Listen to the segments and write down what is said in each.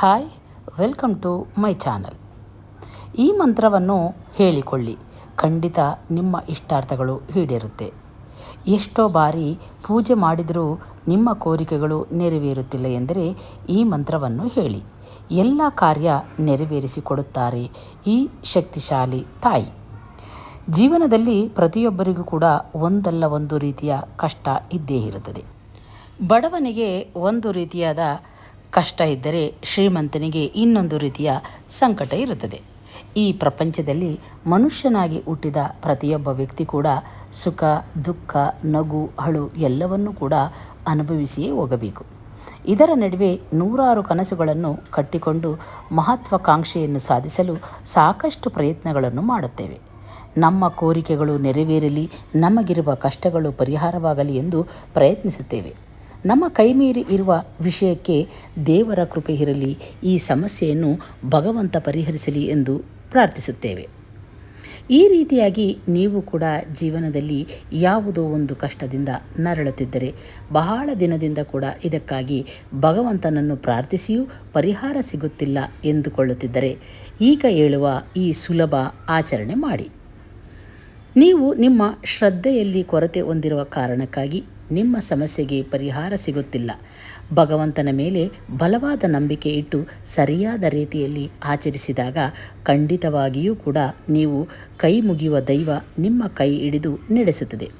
Hi welcome to my channel ಈ ಮಂತ್ರವನ್ನು ಹೇಳಿಕೊಳ್ಳಿ. ಖಂಡಿತ ನಿಮ್ಮ ಇಷ್ಟಾರ್ಥಗಳು ಈಡೇರುತ್ತೆ. ಎಷ್ಟೋ ಬಾರಿ ಪೂಜೆ ಮಾಡಿದರೂ ನಿಮ್ಮ ಕೋರಿಕೆಗಳು ನೆರವೇರುತ್ತಿಲ್ಲ ಎಂದರೆ ಈ ಮಂತ್ರವನ್ನು ಹೇಳಿ. ಎಲ್ಲ ಕಾರ್ಯ ನೆರವೇರಿಸಿಕೊಡುತ್ತಾರೆ ಈ ಶಕ್ತಿಶಾಲಿ ತಾಯಿ. ಜೀವನದಲ್ಲಿ ಪ್ರತಿಯೊಬ್ಬರಿಗೂ ಕೂಡ ಒಂದಲ್ಲ ಒಂದು ರೀತಿಯ ಕಷ್ಟ ಇದ್ದೇ ಇರುತ್ತದೆ. ಬಡವನಿಗೆ ಒಂದು ರೀತಿಯಾದ ಕಷ್ಟ ಇದ್ದರೆ ಶ್ರೀಮಂತನಿಗೆ ಇನ್ನೊಂದು ರೀತಿಯ ಸಂಕಟ ಇರುತ್ತದೆ. ಈ ಪ್ರಪಂಚದಲ್ಲಿ ಮನುಷ್ಯನಾಗಿ ಹುಟ್ಟಿದ ಪ್ರತಿಯೊಬ್ಬ ವ್ಯಕ್ತಿ ಕೂಡ ಸುಖ, ದುಃಖ, ನಗು ಹಳು ಎಲ್ಲವನ್ನೂ ಕೂಡ ಅನುಭವಿಸಿಯೇ ಹೋಗಬೇಕು. ಇದರ ನಡುವೆ ನೂರಾರು ಕನಸುಗಳನ್ನು ಕಟ್ಟಿಕೊಂಡು ಮಹತ್ವಾಕಾಂಕ್ಷೆಯನ್ನು ಸಾಧಿಸಲು ಸಾಕಷ್ಟು ಪ್ರಯತ್ನಗಳನ್ನು ಮಾಡುತ್ತೇವೆ. ನಮ್ಮ ಕೋರಿಕೆಗಳು ನೆರವೇರಲಿ, ನಮಗಿರುವ ಕಷ್ಟಗಳು ಪರಿಹಾರವಾಗಲಿ ಎಂದು ಪ್ರಯತ್ನಿಸುತ್ತೇವೆ. ನಮ್ಮ ಕೈಮೀರಿ ಇರುವ ವಿಷಯಕ್ಕೆ ದೇವರ ಕೃಪೆ ಇರಲಿ, ಈ ಸಮಸ್ಯೆಯನ್ನು ಭಗವಂತ ಪರಿಹರಿಸಲಿ ಎಂದು ಪ್ರಾರ್ಥಿಸುತ್ತೇವೆ. ಈ ರೀತಿಯಾಗಿ ನೀವು ಕೂಡ ಜೀವನದಲ್ಲಿ ಯಾವುದೋ ಒಂದು ಕಷ್ಟದಿಂದ ನರಳುತ್ತಿದ್ದರೆ, ಬಹಳ ದಿನದಿಂದ ಕೂಡ ಇದಕ್ಕಾಗಿ ಭಗವಂತನನ್ನು ಪ್ರಾರ್ಥಿಸಿಯೂ ಪರಿಹಾರ ಸಿಗುತ್ತಿಲ್ಲ ಎಂದುಕೊಳ್ಳುತ್ತಿದ್ದರೆ, ಈಗ ಹೇಳುವ ಈ ಸುಲಭ ಆಚರಣೆ ಮಾಡಿ. ನೀವು ನಿಮ್ಮ ಶ್ರದ್ಧೆಯಲ್ಲಿ ಕೊರತೆ ಹೊಂದಿರುವ ಕಾರಣಕ್ಕಾಗಿ ನಿಮ್ಮ ಸಮಸ್ಯೆಗೆ ಪರಿಹಾರ ಸಿಗುತ್ತಿಲ್ಲ. ಭಗವಂತನ ಮೇಲೆ ಬಲವಾದ ನಂಬಿಕೆ ಇಟ್ಟು ಸರಿಯಾದ ರೀತಿಯಲ್ಲಿ ಆಚರಿಸಿದಾಗ ಖಂಡಿತವಾಗಿಯೂ ಕೂಡ ನೀವು ಕೈ ಮುಗಿಯುವ ದೈವ ನಿಮ್ಮ ಕೈ ಹಿಡಿದು ನಡೆಸುತ್ತದೆ.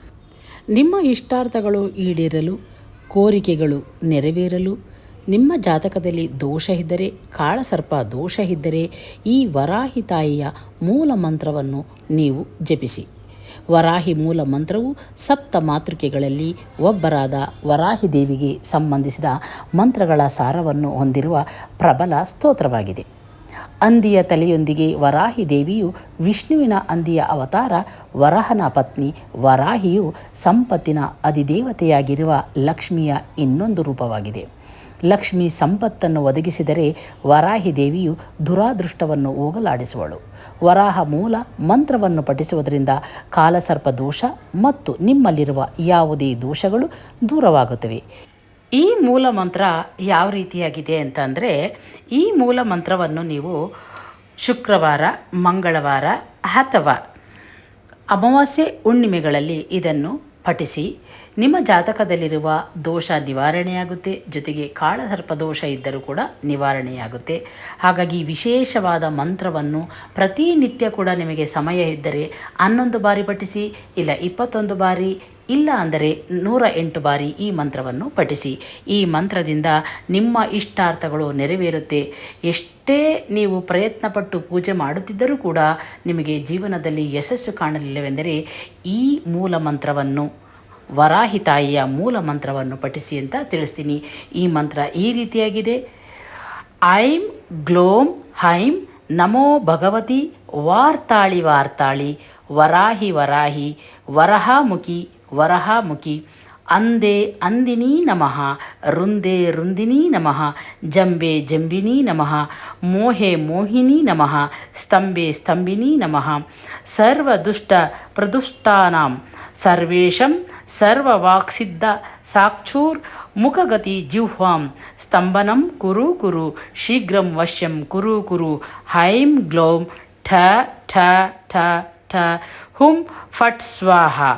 ನಿಮ್ಮ ಇಷ್ಟಾರ್ಥಗಳು ಈಡೇರಲು, ಕೋರಿಕೆಗಳು ನೆರವೇರಲು, ನಿಮ್ಮ ಜಾತಕದಲ್ಲಿ ದೋಷ ಇದ್ದರೆ, ಕಾಳಸರ್ಪ ದೋಷ ಇದ್ದರೆ ಈ ವರಾಹಿ ತಾಯಿಯ ಮೂಲ ಮಂತ್ರವನ್ನು ನೀವು ಜಪಿಸಿ. ವರಾಹಿ ಮೂಲ ಮಂತ್ರವು ಸಪ್ತ ಮಾತೃಕೆಗಳಲ್ಲಿ ಒಬ್ಬರಾದ ವರಾಹಿ ದೇವಿಗೆ ಸಂಬಂಧಿಸಿದ ಮಂತ್ರಗಳ ಸಾರವನ್ನು ಹೊಂದಿರುವ ಪ್ರಬಲ ಸ್ತೋತ್ರವಾಗಿದೆ. ಅಂದಿಯ ತಲೆಯೊಂದಿಗೆ ವರಾಹಿ ದೇವಿಯು ವಿಷ್ಣುವಿನ ಅಂದಿಯ ಅವತಾರ, ವರಹನ ಪತ್ನಿ ವರಾಹಿಯು ಸಂಪತ್ತಿನ ಅಧಿದೇವತೆಯಾಗಿರುವ ಲಕ್ಷ್ಮಿಯ ಇನ್ನೊಂದು ರೂಪವಾಗಿದೆ. ಲಕ್ಷ್ಮಿ ಸಂಪತ್ತನ್ನು ಒದಗಿಸಿದರೆ ವರಾಹಿ ದೇವಿಯು ದುರಾದೃಷ್ಟವನ್ನು ಹೋಗಲಾಡಿಸುವಳು. ವರಾಹ ಮೂಲ ಮಂತ್ರವನ್ನು ಪಠಿಸುವುದರಿಂದ ಕಾಲಸರ್ಪ ದೋಷ ಮತ್ತು ನಿಮ್ಮಲ್ಲಿರುವ ಯಾವುದೇ ದೋಷಗಳು ದೂರವಾಗುತ್ತವೆ. ಈ ಮೂಲ ಮಂತ್ರ ಯಾವ ರೀತಿಯಾಗಿದೆ ಅಂತಂದರೆ, ಈ ಮೂಲ ಮಂತ್ರವನ್ನು ನೀವು ಶುಕ್ರವಾರ, ಮಂಗಳವಾರ ಅಥವಾ ಅಮಾವಾಸ್ಯೆ ಹುಣ್ಣಿಮೆಗಳಲ್ಲಿ ಇದನ್ನು ಪಠಿಸಿ, ನಿಮ್ಮ ಜಾತಕದಲ್ಲಿರುವ ದೋಷ ನಿವಾರಣೆಯಾಗುತ್ತೆ, ಜೊತೆಗೆ ಕಾಳಸರ್ಪ ದೋಷ ಇದ್ದರೂ ಕೂಡ ನಿವಾರಣೆಯಾಗುತ್ತೆ. ಹಾಗಾಗಿ ವಿಶೇಷವಾದ ಮಂತ್ರವನ್ನು ಪ್ರತಿನಿತ್ಯ ಕೂಡ ನಿಮಗೆ ಸಮಯ ಇದ್ದರೆ ಹನ್ನೊಂದು ಬಾರಿ ಪಠಿಸಿ, ಇಲ್ಲ ಇಪ್ಪತ್ತೊಂದು ಬಾರಿ ಇಲ್ಲ ಅಂದರೆ ನೂರ ಎಂಟು ಬಾರಿ ಈ ಮಂತ್ರವನ್ನು ಪಠಿಸಿ. ಈ ಮಂತ್ರದಿಂದ ನಿಮ್ಮ ಇಷ್ಟಾರ್ಥಗಳು ನೆರವೇರುತ್ತೆ. ಎಷ್ಟೇ ನೀವು ಪ್ರಯತ್ನಪಟ್ಟು ಪೂಜೆ ಮಾಡುತ್ತಿದ್ದರೂ ಕೂಡ ನಿಮಗೆ ಜೀವನದಲ್ಲಿ ಯಶಸ್ಸು ಕಾಣಲಿಲ್ಲವೆಂದರೆ ಈ ಮೂಲ ಮಂತ್ರವನ್ನು ವರಾಹಿ ತಾಯಿಯ ಮೂಲ ಮಂತ್ರವನ್ನು ಪಠಿಸಿ ಅಂತ ತಿಳಿಸ್ತೀನಿ. ಈ ಮಂತ್ರ ಈ ರೀತಿಯಾಗಿದೆ. ಐಂ ಗ್ಲೋಂ ಹೈಂ ನಮೋ ಭಗವತಿ ವಾರ್ತಾಳಿ ವಾರ್ತಾಳಿ ವರಾಹಿ ವರಾಹಿ ವರಹಾಮುಖಿ वरहामुखि अन्धे अन्दिनी नमः रुन्दे रुन्दिनी नमः जम्बे जम्बिनी नमः मोहे मोहिनी नमः स्तम्भे स्तम्भिनी नमः। सर्वदुष्टप्रदुष्टानां सर्वेषां सर्ववाक्सिद्धसाक्षूर्मुखगतिजिह्वां स्तम्भनं कुरु कुरु शीघ्रं वश्यं कुरु कुरु हैं ग्लौं ठ ठ ठ ठ हुं फट् स्वाहा।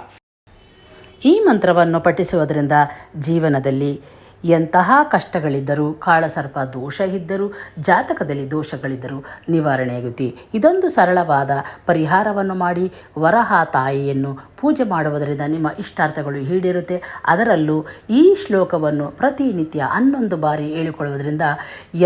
ಈ ಮಂತ್ರವನ್ನು ಪಠಿಸುವುದರಿಂದ ಜೀವನದಲ್ಲಿ ಎಂತಹ ಕಷ್ಟಗಳಿದ್ದರೂ ಕಾಳಸರ್ಪ ದೋಷ ಇದ್ದರೂ, ಜಾತಕದಲ್ಲಿ ದೋಷಗಳಿದ್ದರೂ ನಿವಾರಣೆಯಾಗುತ್ತೆ. ಇದೊಂದು ಸರಳವಾದ ಪರಿಹಾರವನ್ನು ಮಾಡಿ ವರಹ ತಾಯಿಯನ್ನು ಪೂಜೆ ಮಾಡುವುದರಿಂದ ನಿಮ್ಮ ಇಷ್ಟಾರ್ಥಗಳು ಈಡೇರುತ್ತೆ. ಅದರಲ್ಲೂ ಈ ಶ್ಲೋಕವನ್ನು ಪ್ರತಿನಿತ್ಯ ಹನ್ನೊಂದು ಬಾರಿ ಹೇಳಿಕೊಳ್ಳುವುದರಿಂದ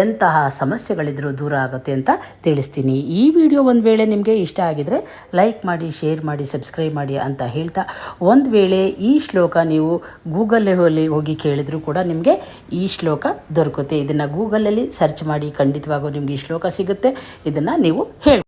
ಎಂತಹ ಸಮಸ್ಯೆಗಳಿದ್ದರೂ ದೂರ ಆಗುತ್ತೆ ಅಂತ ತಿಳಿಸ್ತೀನಿ. ಈ ವಿಡಿಯೋ ಒಂದು ವೇಳೆ ನಿಮಗೆ ಇಷ್ಟ ಆಗಿದರೆ ಲೈಕ್ ಮಾಡಿ, ಶೇರ್ ಮಾಡಿ, ಸಬ್ಸ್ಕ್ರೈಬ್ ಮಾಡಿ ಅಂತ ಹೇಳ್ತಾ ಒಂದು ವೇಳೆ ಈ ಶ್ಲೋಕ ನೀವು ಗೂಗಲ್ಲೇ ಹೋಗಿ ಹೋಗಿ ಕೇಳಿದರೂ ಕೂಡ ನಿಮಗೆ ಈ ಶ್ಲೋಕ ದೊರಕುತ್ತೆ. ಇದನ್ನು ಗೂಗಲಲ್ಲಿ ಸರ್ಚ್ ಮಾಡಿ ಖಂಡಿತವಾಗೂ ನಿಮಗೆ ಈ ಶ್ಲೋಕ ಸಿಗುತ್ತೆ. ಇದನ್ನು ನೀವು ಹೇಳಿ